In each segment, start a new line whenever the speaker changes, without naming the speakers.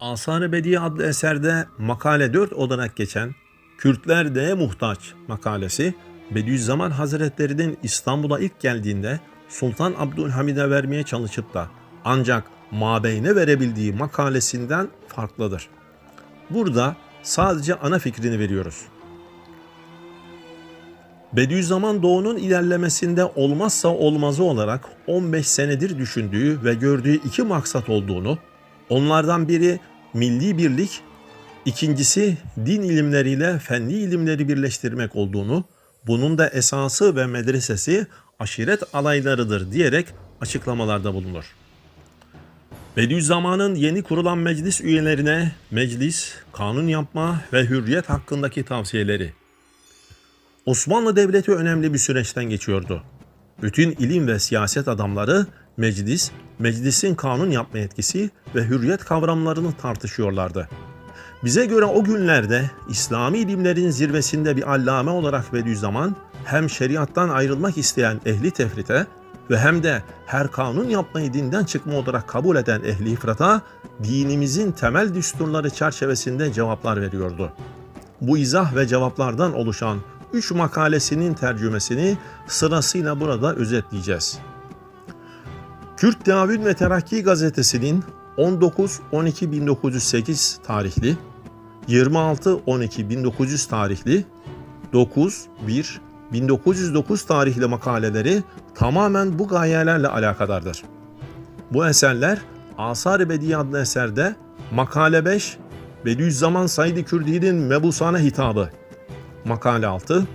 Asar-ı Bediye adlı eserde makale 4 olarak geçen Kürtler neye muhtaç makalesi Bediüzzaman Hazretleri'nin İstanbul'a ilk geldiğinde Sultan Abdülhamid'e vermeye çalışıp da ancak mabeyne verebildiği makalesinden farklıdır. Burada sadece ana fikrini veriyoruz. Bediüzzaman Doğu'nun ilerlemesinde olmazsa olmazı olarak 15 senedir düşündüğü ve gördüğü iki maksat olduğunu, onlardan biri milli birlik, ikincisi din ilimleriyle fenli ilimleri birleştirmek olduğunu, bunun da esası ve medresesi aşiret alaylarıdır diyerek açıklamalarda bulunur. Bediüzzaman'ın yeni kurulan meclis üyelerine meclis, kanun yapma ve hürriyet hakkındaki tavsiyeleri, Osmanlı Devleti önemli bir süreçten geçiyordu. Bütün ilim ve siyaset adamları meclis, meclisin kanun yapma yetkisi ve hürriyet kavramlarını tartışıyorlardı. Bize göre o günlerde İslami ilimlerin zirvesinde bir allame olarak Bediüzzaman hem şeriattan ayrılmak isteyen ehli tefrite ve hem de her kanun yapmayı dinden çıkma olarak kabul eden ehli ifrata dinimizin temel düsturları çerçevesinde cevaplar veriyordu. Bu izah ve cevaplardan oluşan üç makalesinin tercümesini sırasıyla burada özetleyeceğiz. Kürt Davül ve Terakki gazetesinin 19-12-1908 tarihli, 26-12-1900 tarihli, 9-1-1909 tarihli makaleleri tamamen bu gayelerle alakadardır. Bu eserler Asar-ı Bediye adlı eserde Makale 5, Bediüzzaman Said-i Kürdi'nin Mebusane hitabı, Makale 6,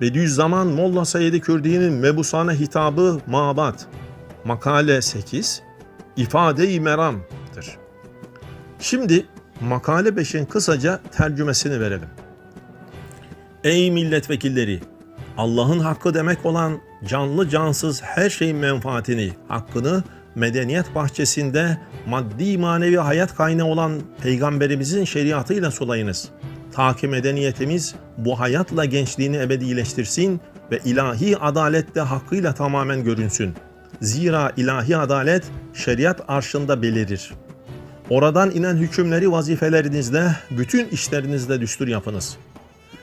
Bediüzzaman Molla Said-i Kürdi'nin Mebusane hitabı Mabat, Makale 8, İfade-i Meram'dır. Şimdi makale 5'in kısaca tercümesini verelim. Ey milletvekilleri! Allah'ın hakkı demek olan canlı cansız her şeyin menfaatini, hakkını medeniyet bahçesinde maddi manevi hayat kaynağı olan peygamberimizin şeriatıyla sulayınız. Ta ki medeniyetimiz bu hayatla gençliğini ebedileştirsin ve ilahi adalette hakkıyla tamamen görünsün. Zira ilahi adalet şeriat arşında belirir. Oradan inen hükümleri vazifelerinizde, bütün işlerinizde düstur yapınız.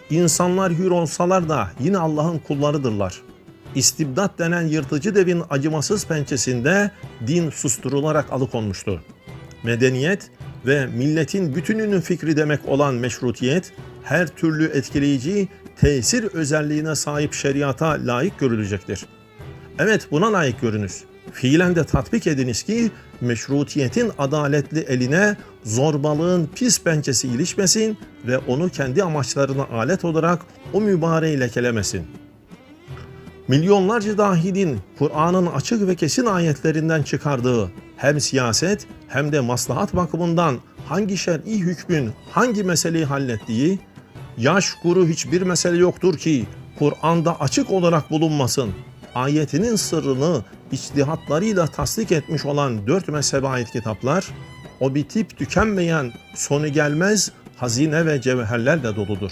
İnsanlar hür olsalar da yine Allah'ın kullarıdırlar. İstibdat denen yırtıcı devin acımasız pençesinde din susturularak alıkonmuştu. Medeniyet ve milletin bütününün fikri demek olan meşrutiyet, her türlü etkileyici tesir özelliğine sahip şeriata layık görülecektir. Evet buna layık görünüz. Fiilen de tatbik ediniz ki meşrutiyetin adaletli eline zorbalığın pis pençesi ilişmesin ve onu kendi amaçlarına alet olarak o mübareği lekelemesin. Milyonlarca dahilin Kur'an'ın açık ve kesin ayetlerinden çıkardığı hem siyaset hem de maslahat bakımından hangi şer'i hükmün hangi meseleyi hallettiği, yaş kuru hiçbir mesele yoktur ki Kur'an'da açık olarak bulunmasın. Ayetinin sırrını içtihatlarıyla tasdik etmiş olan dört mezhebe ait kitaplar, o bitip tükenmeyen, sonu gelmez hazine ve cevherlerle doludur.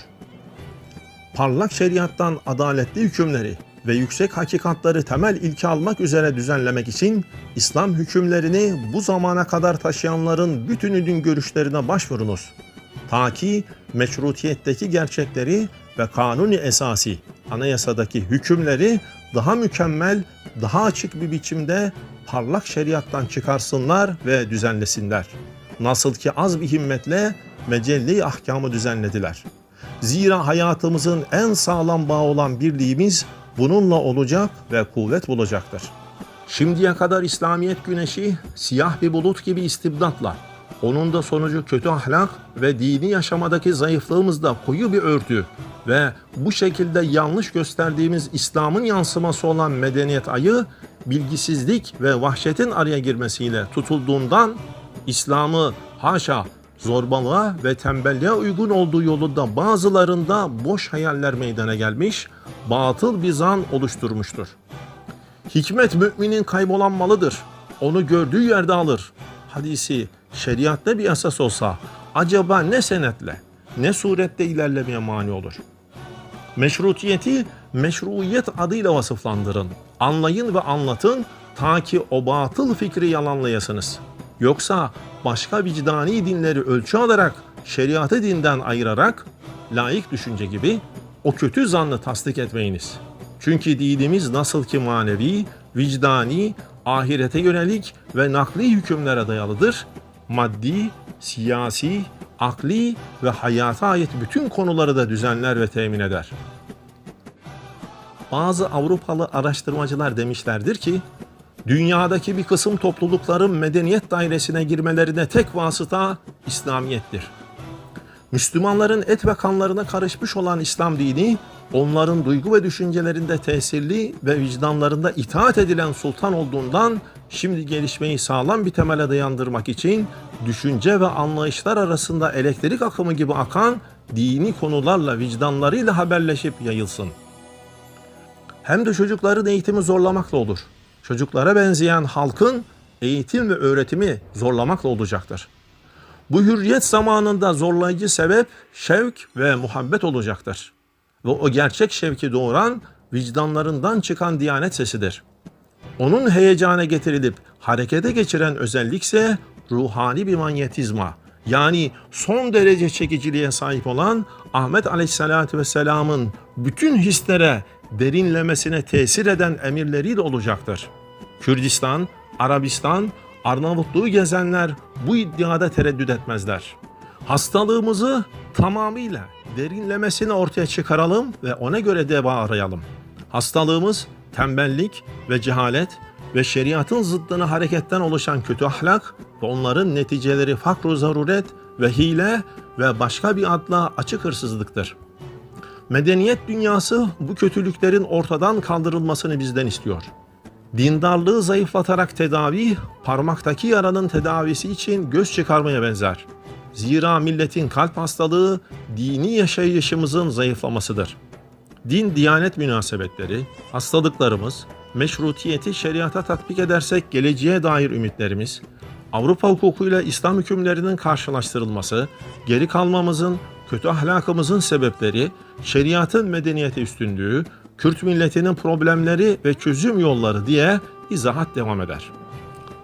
Parlak şeriattan adaletli hükümleri ve yüksek hakikatları temel ilke almak üzere düzenlemek için İslam hükümlerini bu zamana kadar taşıyanların bütününün görüşlerine başvurunuz. Ta ki meşrutiyetteki gerçekleri ve kanuni esasi anayasadaki hükümleri daha mükemmel, daha açık bir biçimde parlak şeriattan çıkarsınlar ve düzenlesinler. Nasıl ki az bir himmetle mecelli ahkamı düzenlediler. Zira hayatımızın en sağlam bağı olan birliğimiz bununla olacak ve kuvvet bulacaktır. Şimdiye kadar İslamiyet güneşi siyah bir bulut gibi istibdatla, onun da sonucu kötü ahlak ve dini yaşamadaki zayıflığımızda koyu bir örtü ve bu şekilde yanlış gösterdiğimiz İslam'ın yansıması olan medeniyet ayı bilgisizlik ve vahşetin araya girmesiyle tutulduğundan İslam'ı haşa zorbalığa ve tembelliğe uygun olduğu yolunda bazılarında boş hayaller meydana gelmiş, batıl bir zan oluşturmuştur. Hikmet müminin kaybolan malıdır. Onu gördüğü yerde alır. Hadisi şeriatta bir esas olsa acaba ne senetle, ne surette ilerlemeye mani olur? Meşrutiyeti meşruiyet adıyla vasıflandırın. Anlayın ve anlatın ta ki o batıl fikri yalanlayasınız. Yoksa başka vicdani dinleri ölçü alarak şeriatı dinden ayırarak layık düşünce gibi o kötü zannı tasdik etmeyiniz. Çünkü dinimiz nasıl ki manevi, vicdani, ahirete yönelik ve nakli hükümlere dayalıdır, maddi, siyasi, akli ve hayata ait bütün konuları da düzenler ve temin eder. Bazı Avrupalı araştırmacılar demişlerdir ki, dünyadaki bir kısım toplulukların medeniyet dairesine girmelerine tek vasıta İslamiyettir. Müslümanların et ve kanlarına karışmış olan İslam dini, onların duygu ve düşüncelerinde tesirli ve vicdanlarında itaat edilen sultan olduğundan şimdi gelişmeyi sağlam bir temele dayandırmak için düşünce ve anlayışlar arasında elektrik akımı gibi akan dini konularla vicdanlarıyla haberleşip yayılsın. Hem de çocukların eğitimi zorlamakla olur. Çocuklara benzeyen halkın eğitim ve öğretimi zorlamakla olacaktır. Bu hürriyet zamanında zorlayıcı sebep şevk ve muhabbet olacaktır. Ve o gerçek şevki doğuran vicdanlarından çıkan diyanet sesidir. Onun heyecana getirilip harekete geçiren özellikse ruhani bir manyetizma. Yani son derece çekiciliğe sahip olan Ahmet Aleyhisselatü Vesselam'ın bütün hislere derinlemesine tesir eden emirleriyle olacaktır. Kürdistan, Arabistan, Arnavutluğu gezenler bu iddiada tereddüt etmezler. Hastalığımızı tamamıyla derinlemesine ortaya çıkaralım ve ona göre deva arayalım. Hastalığımız tembellik ve cehalet ve şeriatın zıddına hareketten oluşan kötü ahlak ve onların neticeleri fakru zaruret ve hile ve başka bir adla açık hırsızlıktır. Medeniyet dünyası bu kötülüklerin ortadan kaldırılmasını bizden istiyor. Dindarlığı zayıflatarak tedavi, parmaktaki yaranın tedavisi için göz çıkarmaya benzer. Zira milletin kalp hastalığı dini yaşayışımızın zayıflamasıdır. Din diyanet münasebetleri, hastalıklarımız, meşrutiyeti şeriata tatbik edersek geleceğe dair ümitlerimiz, Avrupa hukukuyla İslam hükümlerinin karşılaştırılması, geri kalmamızın, kötü ahlakımızın sebepleri, şeriatın medeniyete üstünlüğü, Kürt milletinin problemleri ve çözüm yolları diye izahat devam eder.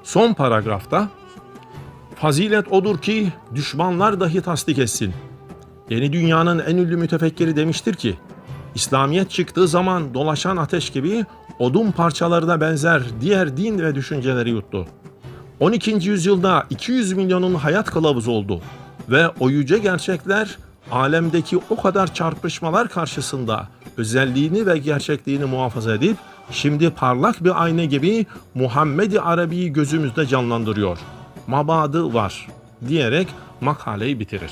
Son paragrafta fazilet odur ki düşmanlar dahi tasdik etsin. Yeni dünyanın en ünlü mütefekkiri demiştir ki, İslamiyet çıktığı zaman dolaşan ateş gibi odun parçalarına benzer diğer din ve düşünceleri yuttu. 12. yüzyılda 200 milyonun hayat kılavuzu oldu ve o yüce gerçekler alemdeki o kadar çarpışmalar karşısında özelliğini ve gerçekliğini muhafaza edip şimdi parlak bir ayna gibi Muhammed-i Arabi'yi gözümüzde canlandırıyor. Mabadı var diyerek makaleyi bitirir.